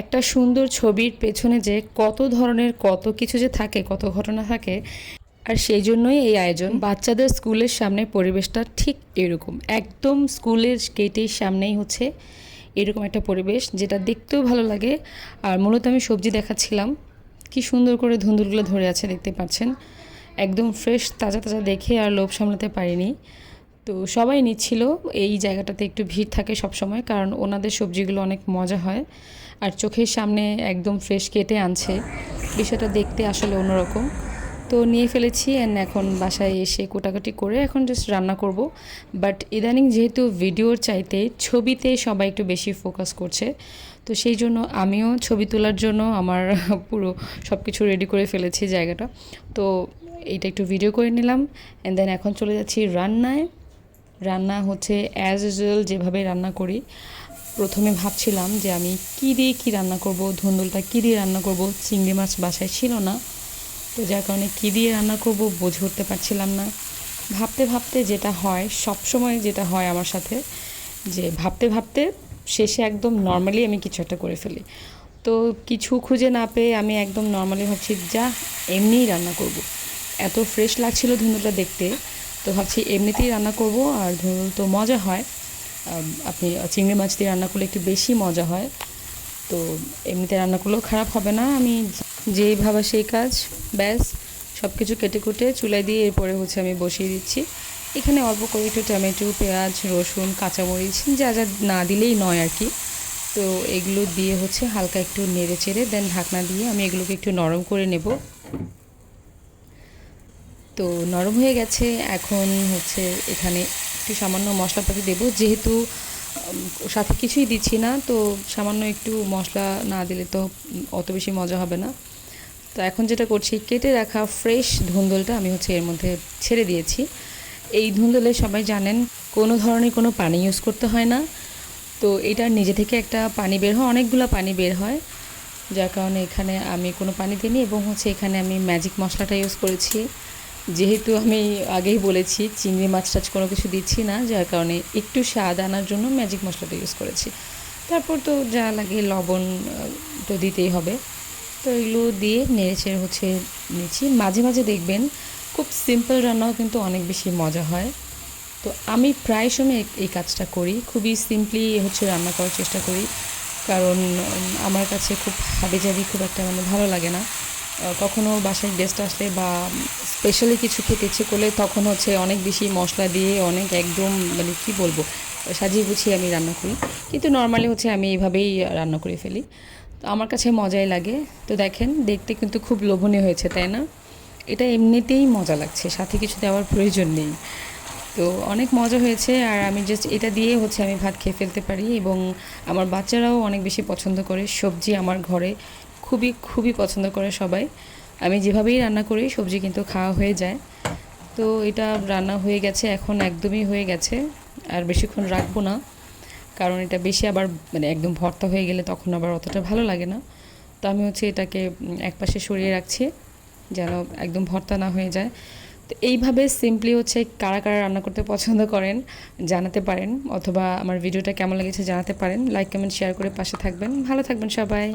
একটা সুন্দর ছবির পেছনে যে কত ধরনের কত কিছু যে থাকে, কত ঘটনা থাকে, আর সেই জন্যই এই আয়োজন। বাচ্চাদের স্কুলের সামনে পরিবেশটা ঠিক এরকম। একদম স্কুলের গেটের সামনেই হচ্ছে এরকম একটা পরিবেশ যেটা দেখতেও ভালো লাগে। আর মূলত আমি সবজি দেখাচ্ছিলাম। কি সুন্দর করে ধুন্দুলগুলো ধরে আছে, দেখতে পাচ্ছেন? একদম ফ্রেশ তাজা তাজা দেখে আর লোভ সামলাতে পারিনি। তো সবাই নিচ্ছিল। এই জায়গাটাতে একটু ভিড় থাকে সব সময়, কারণ ওনাদের সবজিগুলো অনেক মজা হয় আর চোখের সামনে একদম ফ্রেশ কেটে আনছে। বিষয়টা দেখতে আসলে অন্যরকম। তো নিয়ে ফেলেছি অ্যান্ড এখন বাসায় এসে কোটাকাটি করে এখন জাস্ট রান্না করব। বাট ইদানিং যেহেতু ভিডিওর চাইতে ছবিতে সবাই একটু বেশি ফোকাস করছে, তো সেই জন্য আমিও ছবি তোলার জন্য আমার পুরো সব কিছু রেডি করে ফেলেছি জায়গাটা। তো এইটা একটু ভিডিও করে নিলাম অ্যান্ড দেন এখন চলে যাচ্ছি রান্নায়। রান্না হচ্ছে অ্যাজ ইউজুয়াল যেভাবে রান্না করি। প্রথমে ভাবছিলাম যে আমি কী দিয়ে কী রান্না করব, ধুন্দুলটা কী দিয়ে রান্না করব, চিংড়ি মাছ বাসায় ছিল না। তো যার কারণে কী দিয়ে রান্না করব বুঝে উঠতে পারছিলাম না। ভাবতে ভাবতে যেটা হয় সব সময় যেটা হয় আমার সাথে, যে ভাবতে ভাবতে শেষে একদম নর্মালি আমি কিছু একটা করে ফেলি। তো কিছু খুঁজে না পেয়ে আমি একদম নর্মালি ভাবছি যা এমনিই রান্না করব। এত ফ্রেশ লাগছিল ধুন্দুলটা দেখতে। তো ভাবছি এমনিতেই রান্না করব, আর ধরুন তো মজা হয়। আপনি চিংড়ি মাছ দিয়ে রান্না করলে একটু বেশি মজা হয়। তো এমনিতে রান্না করলেও খারাপ হবে না, আমি যেই ভাবা সেই কাজ, ব্যাস। সব কিছু কেটে কুটে চুলায় দিয়ে এরপরে হচ্ছে আমি বসিয়ে দিচ্ছি। এখানে অল্প করে একটু টমেটো, পেঁয়াজ, রসুন, কাঁচামরিচ, যা যা না দিলেই নয় আর কি। তো এগুলো দিয়ে হচ্ছে হালকা একটু নেড়ে চেড়ে দেন ঢাকনা দিয়ে আমি এগুলোকে একটু নরম করে নেব। তো নরম হয়ে গেছে। এখন হচ্ছে এখানে একটু সামান্য মশলাপাতি দেবো। যেহেতু সাথে কিছুই দিচ্ছি না, তো সামান্য একটু মশলা না দিলে তো অত বেশি মজা হবে না। তো এখন যেটা করছি, কেটে রাখা ফ্রেশ ধুন্দলটা আমি হচ্ছে এর মধ্যে ছেড়ে দিয়েছি। এই ধুন্দলে সবাই জানেন, কোনো ধরনের কোনো পানি ইউজ করতে হয় না। তো এটার নিজে থেকে একটা পানি বের হয়, অনেকগুলো পানি বের হয়। যার কারণে এখানে আমি কোনো পানি দিইনি এবং হচ্ছে এখানে আমি ম্যাজিক মশলাটা ইউজ করেছি। যেহেতু আমি আগেই বলেছি, চিংড়ি মাছ টাছ কোনো কিছু দিচ্ছি না, যার কারণে একটু স্বাদ আনার জন্য ম্যাজিক মশলাটা ইউজ করেছি। তারপর তো যা লাগে লবণ তো দিতেই হবে। তো এগুলো দিয়ে নেড়েচেড়ে হচ্ছে নিচ্ছি। মাঝে মাঝে দেখবেন খুব সিম্পল রান্নাও কিন্তু অনেক বেশি মজা হয়। তো আমি প্রায় সময় এই- কাজটা করি। খুবই সিম্পলি হচ্ছে রান্না করার চেষ্টা করি। কারণ আমার কাছে খুব হাবিজাবি খুব একটা মানে ভালো লাগে না। কখনো বাসায় গেস্ট আসলে বা স্পেশালি কিছু খেতে ইচ্ছে করলে তখন হচ্ছে অনেক বেশি মশলা দিয়ে অনেক একদম মানে কি বলব, সাজিয়ে গুছিয়ে আমি রান্না করি। কিন্তু নর্মালি হচ্ছে আমি এইভাবেই রান্না করে ফেলি। তো আমার কাছে মজাই লাগে। তো দেখেন, দেখতে কিন্তু খুব লোভনীয় হয়েছে, তাই না? এটা এমনিতেই মজা লাগছে, সাথে কিছু দেওয়ার প্রয়োজন নেই। তো অনেক মজা হয়েছে আর আমি জাস্ট এটা দিয়ে হচ্ছে আমি ভাত খেয়ে ফেলতে পারি এবং আমার বাচ্চারাও অনেক বেশি পছন্দ করে সবজি আমার ঘরে। খুবই খুবই পছন্দ করে সবাই। আমি যেভাবেই রান্না করি, সবজি কিন্তু খাওয়া হয়ে যায়। তো এটা রান্না হয়ে গেছে, এখন একদমই হয়ে গেছে। আর বেশিক্ষণ রাখব না, কারণ এটা বেশি আবার মানে একদম ভর্তা হয়ে গেলে তখন আবার অতটা ভালো লাগে না। তো আমি হচ্ছে এটাকে একপাশে সরিয়ে রাখছি, যেন একদম ভর্তা না হয়ে যায়। তো এইভাবে সিম্পলি হচ্ছে কারা কারা রান্না করতে পছন্দ করেন, জানাতে পারেন, অথবা আমার ভিডিওটা কেমন লেগেছে জানাতে পারেন। লাইক কমেন্ট শেয়ার করে পাশে থাকবেন। ভালো থাকবেন সবাই।